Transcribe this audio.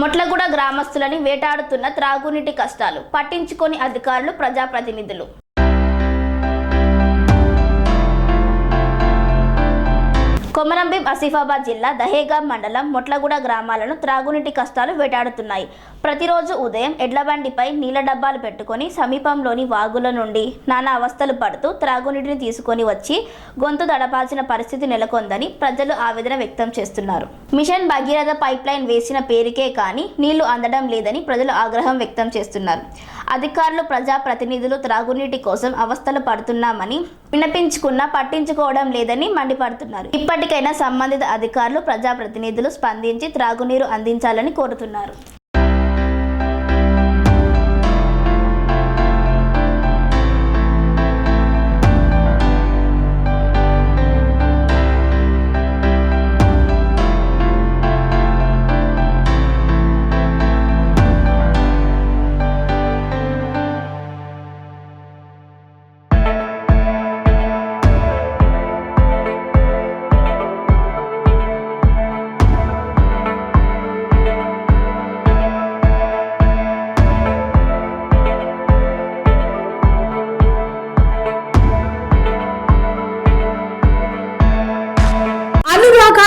మొట్లగూడ గ్రామస్తులని వేటాడుతున్న త్రాగునీటి కష్టాలు పట్టించుకొని అధికారులు ప్రజాప్రతినిధులు. కొమరంభీం ఆసిఫాబాద్ జిల్లా దహేగా మండలం మొట్లగూడ గ్రామాలను త్రాగునీటి కష్టాలు వేటాడుతున్నాయి. ప్రతిరోజు ఉదయం ఎడ్లబండిపై నీళ్ళ డబ్బాలు పెట్టుకొని సమీపంలోని వాగుల నుండి నానా అవస్థలు పడుతూ త్రాగునీటిని తీసుకొని వచ్చి గొంతు దడపాల్సిన పరిస్థితి నెలకొందని ప్రజలు ఆవేదన వ్యక్తం చేస్తున్నారు. మిషన్ భగీరథ పైప్ లైన్ వేసిన పేరుకే కానీ నీళ్ళు అందడం లేదని ప్రజలు ఆగ్రహం వ్యక్తం చేస్తున్నారు. అధికారులు ప్రజాప్రతినిధులు త్రాగునీటి కోసం అవస్థలు పడుతున్నామని వినిపించుకున్నా పట్టించుకోవడం లేదని మండిపడుతున్నారు. ఇప్పటికైనా సంబంధిత అధికారులు ప్రజాప్రతినిధులు స్పందించి త్రాగునీరు అందించాలని కోరుతున్నారు.